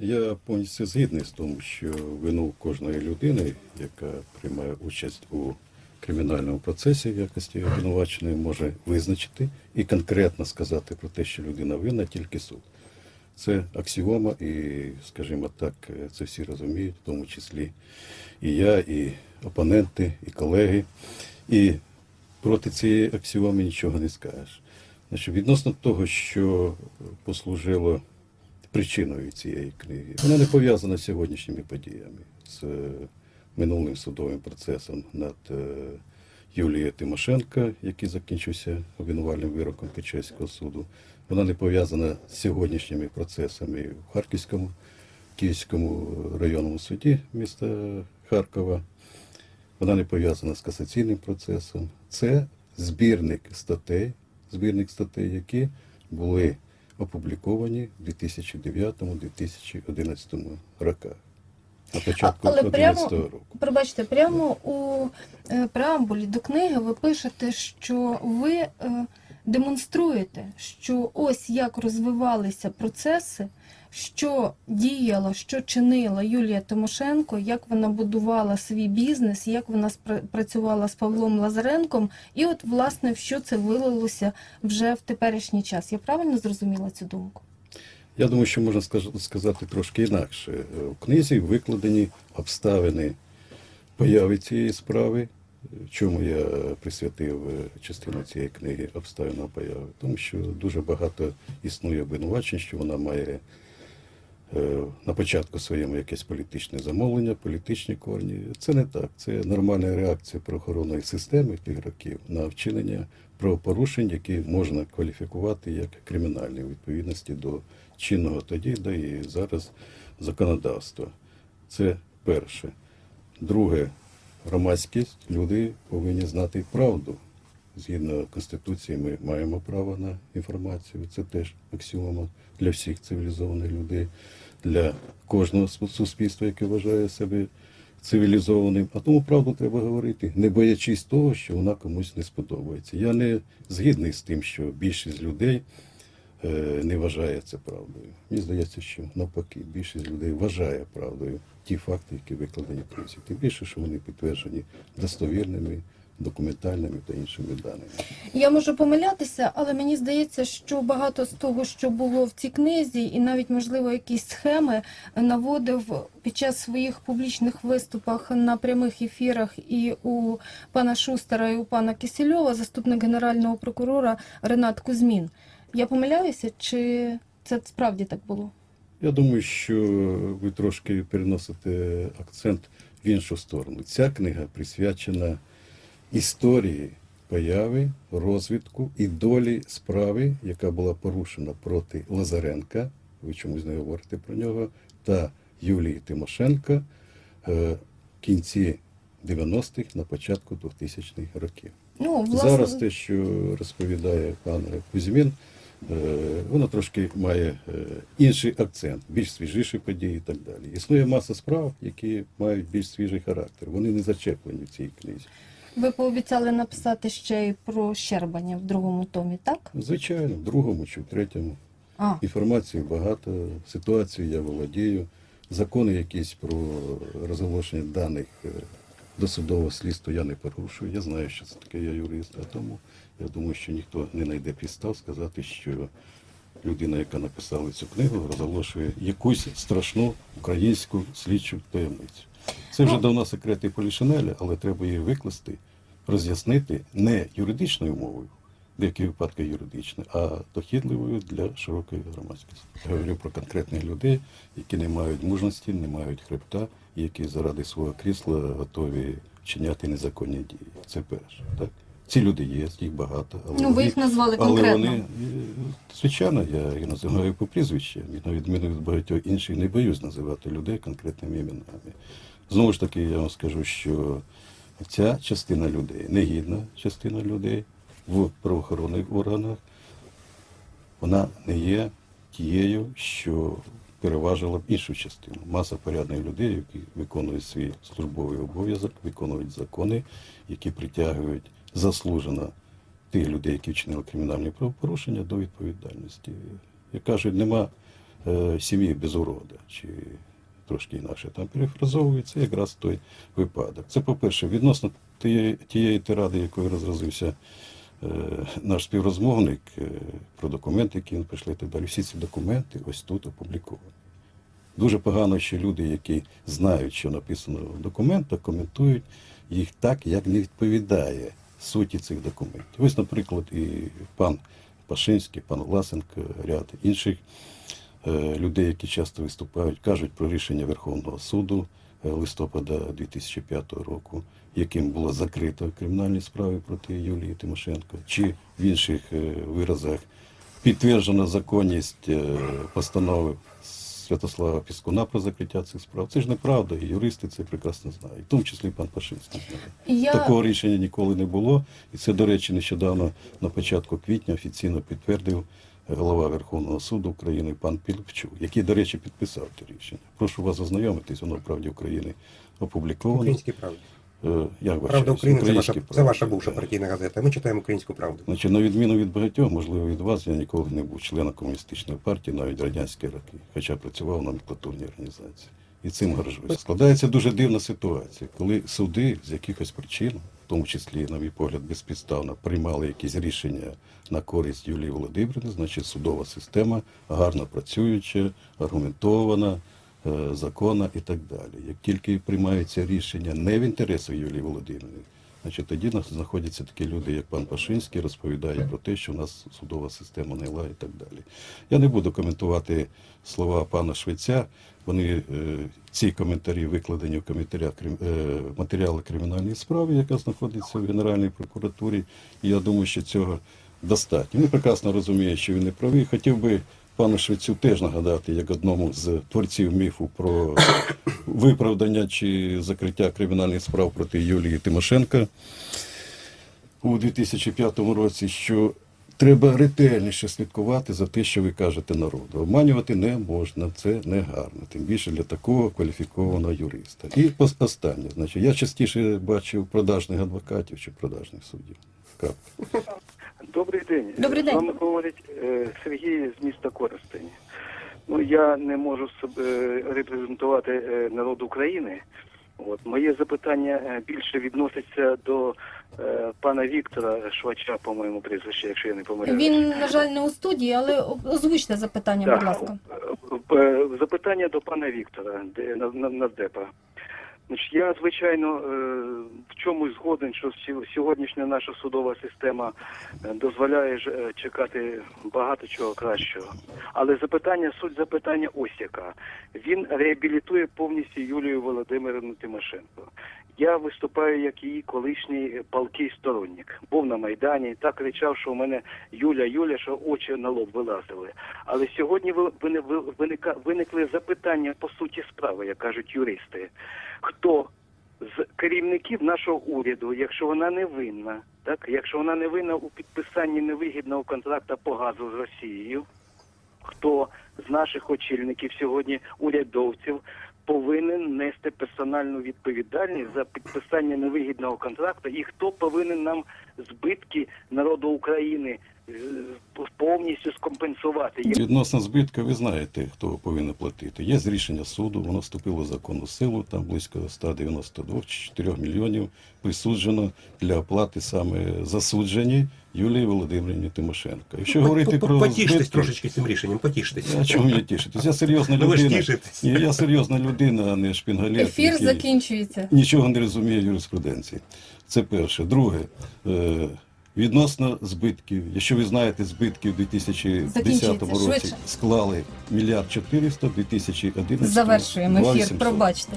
Я повністю згідний з тому, що вину кожної людини, яка приймає участь у кримінальному процесі в якості обвинуваченої, може визначити і конкретно сказати про те, що людина винна, тільки суд. Це аксіома, і, скажімо так, це всі розуміють, в тому числі і я, і опоненти, і колеги. І проти цієї аксіоми нічого не скажеш. Значить, відносно того, що послужило причиною цієї книги, вона не пов'язана з сьогоднішніми подіями, з е, минулим судовим процесом над е, Юлією Тимошенко, який закінчився обвинувальним вироком Печерського суду. Вона не пов'язана з сьогоднішніми процесами в Харківському, Київському районному суді міста Харкова. Вона не пов'язана з касаційним процесом. Це збірник статей, збірник статей, які були опубліковані в 2009-2011 роках. На початку Але 2011 прямо, року. пробачте, прямо у е, преамбулі до книги ви пишете, що ви е, демонструєте, що ось як розвивалися процеси, що діяла, що чинила Юлія Тимошенко, як вона будувала свій бізнес, як вона працювала з Павлом Лазаренком, і от власне в що це вилилося вже в теперішній час. Я правильно зрозуміла цю думку? Я думаю, що можна сказати трошки інакше. Е, У книзі викладені обставини появи цієї справи. Чому я присвятив е, частину цієї книги обставинам появи? Тому що дуже багато існує обвинувачень, що вона має е, на початку своєму якесь політичне замовлення, політичні корні. Це не так. Це нормальна реакція правоохоронної системи тих років на вчинення правопорушень, які можна кваліфікувати як кримінальні у відповідності до чинного тоді, да і зараз законодавства. Це перше. Друге, громадськість, люди повинні знати правду. Згідно Конституції, ми маємо право на інформацію. Це теж аксіома для всіх цивілізованих людей, для кожного суспільства, яке вважає себе цивілізованим. А тому правду треба говорити, не боячись того, що вона комусь не сподобається. Я не згідний з тим, що більшість людей не вважає це правдою. Мені здається, що навпаки, більшість людей вважає правдою ті факти, які викладені в книзі. Тим більше, що вони підтверджені достовірними, документальними та іншими даними. Я можу помилятися, але мені здається, що багато з того, що було в цій книзі, і навіть можливо якісь схеми наводив під час своїх публічних виступах на прямих ефірах і у пана Шустера, і у пана Кисельова, заступник генерального прокурора Ренат Кузьмін. Я помиляюся, чи це справді так було? Я думаю, що ви трошки переносите акцент в іншу сторону. Ця книга присвячена історії появи, розвитку і долі справи, яка була порушена проти Лазаренка, ви чомусь не говорите про нього, та Юлії Тимошенко е, в кінці 90-х, на початку 2000-х років. Ну, власне, Зараз те, що розповідає пан Кузьмін, е, воно трошки має е, інший акцент, більш свіжіші події і так далі. Існує маса справ, які мають більш свіжий характер. Вони не зачеплені в цій книзі. ви пообіцяли написати ще й про Щербання в другому томі, так? Звичайно, в другому чи в третьому. А, Інформації багато, ситуацію я володію. Закони якісь про розголошення даних е, досудового слідства я не порушую. Я знаю, що це таке, я юрист, а тому я думаю, що ніхто не знайде підстав сказати, що людина, яка написала цю книгу, розголошує якусь страшну українську слідчу таємницю. Це вже Ну. давно секрети Полішинеля, але треба її викласти, роз'яснити не юридичною мовою, деякі випадки юридично, а дохідливою для широкої громадськості. Я говорю про конкретних людей, які не мають мужності, не мають хребта, які заради свого крісла готові вчиняти незаконні дії. Це перше. Так? Ці люди є, їх багато. Але ну ви їх назвали але конкретно. вони, е, звичайно, я їх називаю по прізвищам, і на відміну від багатьох інших не боюсь називати людей конкретними іменами. Знову ж таки, я вам скажу, що ця частина людей, негідна частина людей в правоохоронних органах, вона не є тією, що переважила б іншу частину. Маса порядних людей, які виконують свій службовий обов'язок, виконують закони, які притягують заслужено тих людей, які вчинили кримінальні правопорушення, до відповідальності. Як кажуть, нема е, сім'ї без урода, чи трошки інакше там перефразовується якраз той випадок. Це, по-перше, відносно тієї, тієї тиради, якою розразився наш співрозмовник е, про документи, які він прийшли і так далі. Всі ці документи ось тут опубліковані. Дуже погано, що люди, які знають, що написано в документах, коментують їх так, як не відповідає суті цих документів. Ось, наприклад, і пан Пашинський, пан Власенко, ряд інших е, людей, які часто виступають, кажуть про рішення Верховного суду е, листопада 2005 року, яким було закрито кримінальні справи проти Юлії Тимошенко, чи в інших е, виразах підтверджена законність е, постанови Святослава Піскуна про закриття цих справ. Це ж неправда, і юристи це прекрасно знають, в тому числі і пан Пашинський знає. Я Такого рішення ніколи не було. І це, до речі, нещодавно на початку квітня офіційно підтвердив голова Верховного суду України пан Пілипчук, який, до речі, підписав те рішення. Прошу вас ознайомитись, воно в правді України опубліковано. Українські правди. Е, Як Правда вважаєте? України це ваша, Українські це ваша бувша партійна газета. Ми читаємо українську правду. Значить, на відміну від багатьох, можливо, від вас, я ніколи не був членом комуністичної партії, навіть радянські роки, хоча працював в номенклатурній організації. І цим горжусь. Складається дуже дивна ситуація, коли суди з якихось причин, в тому числі, на мій погляд, безпідставно, приймали якісь рішення на користь Юлії Володимирівни, значить судова система гарно працююча, аргументована, е, законна і так далі. Як тільки приймаються рішення не в інтересах Юлії Володимирівни, Значить, тоді знаходяться такі люди, як пан Пашинський, розповідає про те, що у нас судова система не ла і так далі. Я не буду коментувати слова пана Швеця. Вони е, ці коментарі викладені в коментарях е, матеріали кримінальної справи, яка знаходиться в Генеральній прокуратурі. І я думаю, що цього достатньо. Він прекрасно розуміє, що він не правий. Хотів би пану Швецю теж нагадати, як одному з творців міфу про виправдання чи закриття кримінальних справ проти Юлії Тимошенко у 2005 році, що треба ретельніше слідкувати за те, що ви кажете народу. Обманювати не можна, це не гарно, тим більше для такого кваліфікованого юриста. І останнє, значить, я частіше бачив продажних адвокатів чи продажних суддів. Крапка. Добрий день. Добрий день. З вами говорить е, Сергій з міста Коростень. Ну, я не можу себе репрезентувати е, народ України. От. Моє запитання е, більше відноситься до е, пана Віктора Швача, по-моєму, прізвище, якщо я не помиляюсь. він, на жаль, не у студії, але озвучте запитання, Так. будь ласка. Е, Запитання до пана Віктора, де- на- на- нардепа. Значить, я, звичайно, е, в чомусь згоден, що сьогоднішня наша судова система е, дозволяє е, чекати багато чого кращого. Але запитання, суть запитання ось яка. Він реабілітує повністю Юлію Володимирівну Тимошенко. Я виступаю як її колишній палкий сторонник. Був на Майдані, так кричав, що у мене Юля, Юля, що очі на лоб вилазили. Але сьогодні виникли запитання по суті справи, як кажуть юристи. Хто з керівників нашого уряду, якщо вона не винна, так? Якщо вона не винна у підписанні невигідного контракту по газу з Росією, хто з наших очільників сьогодні урядовців повинен нести персональну відповідальність за підписання невигідного контракту, і хто повинен нам збитки народу України повністю скомпенсувати? Відносно збитка, ви знаєте, хто повинен платити. Є рішення суду, воно вступило в законну силу, там близько 192 чи 4 мільйонів присуджено для оплати саме засудженій Юлії Володимирівні Тимошенко. Якщо говорити про Потіштесь трошечки цим рішенням, потіштесь. а чому мені тішитись? Я серйозна Ну ви ж людина. я серйозна людина, а не шпінгалет. Ефір який закінчується. Нічого не розуміє юриспруденції. Це перше. Друге, е, відносно збитків. Якщо ви знаєте, збитки в 2010 Закінчується. році Швидше. склали мільярд 400, тисячі 2011 Завершуємо ефір. Пробачте.